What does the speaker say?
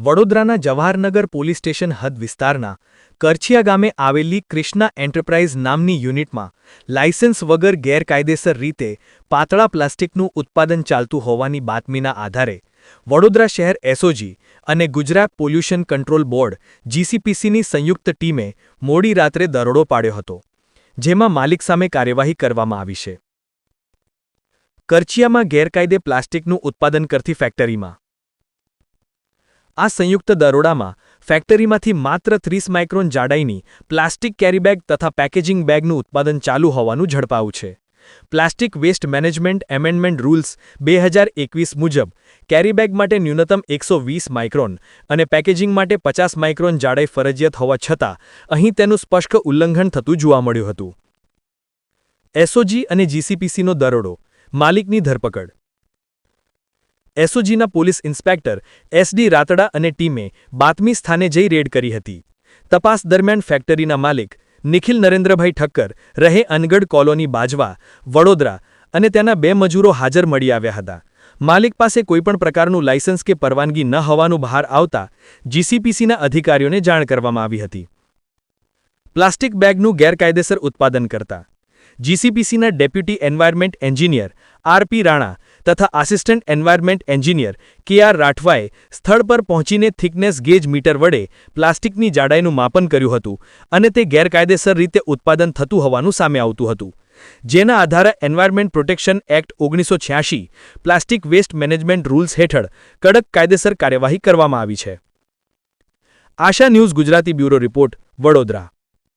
વડોદરાના Jawahar Nagar police station હદ વિસ્તારના કરછિયા ગામે આવેલી ક્રિષ્ના એન્ટરપ્રાઇઝ નામની યુનિટમાં લાયસન્સ વગર ગેરકાયદેસર રીતે પાતળા પ્લાસ્ટિકનું ઉત્પાદન ચાલતું હોવાની બાતમીના આધારે વડોદરા શહેર એસઓજી અને ગુજરાત પોલ્યુશન કંટ્રોલ બોર્ડ જીસીપીસીની સંયુક્ત ટીમે મોડી રાત્રે દરોડો પાડ્યો હતો, જેમાં માલિક સામે કાર્યવાહી કરવામાં આવી છે. કરચિયામાં ગેરકાયદે પ્લાસ્ટિકનું ઉત્પાદન કરતી ફેક્ટરીમાં આ સંયુક્ત દરોડામાં ફેક્ટરીમાંથી માત્ર ત્રીસ માઇક્રોન જાડાઈની પ્લાસ્ટિક કેરીબેગ તથા પેકેજિંગ બેગનું ઉત્પાદન ચાલુ હોવાનું ઝડપાયું છે. Plastic waste management amendment rules બે હજાર એકવીસ મુજબ કેરીબેગ માટે ન્યૂનતમ એકસો વીસ માઇક્રોન અને પેકેજિંગ માટે પચાસ માઇક્રોન જાડાઈ ફરજિયાત હોવા છતાં અહીં તેનું સ્પષ્ટ ઉલ્લંઘન થતું જોવા મળ્યું હતું. એસઓજી અને જીસીપીસીનો દરોડો, માલિકની ધરપકડ. એસઓજીના પોલીસ ઇન્સ્પેક્ટર એસડી રાતડા અને ટીમે બાતમી સ્થાને જઈ રેડ કરી હતી. તપાસ દરમિયાન ફેક્ટરીના માલિક નિખિલ નરેન્દ્રભાઈ ઠક્કર રહે અનગઢ કોલોની બાજવા, વડોદરા અને તેના બે મજૂરો હાજર મળી આવ્યા હતા. માલિક પાસે કોઈપણ પ્રકારનું લાયસન્સ કે પરવાનગી ન હોવાનું બહાર આવતા જીસીપીસીના અધિકારીઓને જાણ કરવામાં આવી હતી. પ્લાસ્ટિક બેગનું ગેરકાયદેસર ઉત્પાદન કરતા જીસીપીસીના deputy environment engineer RP Rana તથા assistant environment engineer K R રાઠવાએ સ્થળ પર પહોંચીને થિકનેસ ગેજ મીટર વડે પ્લાસ્ટિકની જાડાઈનું માપન કર્યું હતું અને તે ગેરકાયદેસર રીતે ઉત્પાદન થતું હોવાનું સામે આવતું હતું. જેના આધારે એન્વાયરમેન્ટ પ્રોટેક્શન એક્ટ ઓગણીસો પ્લાસ્ટિક વેસ્ટ મેનેજમેન્ટ રૂલ્સ હેઠળ કડક કાયદેસર કાર્યવાહી કરવામાં આવી છે. Asha news Gujarati bureau report, Vadodara.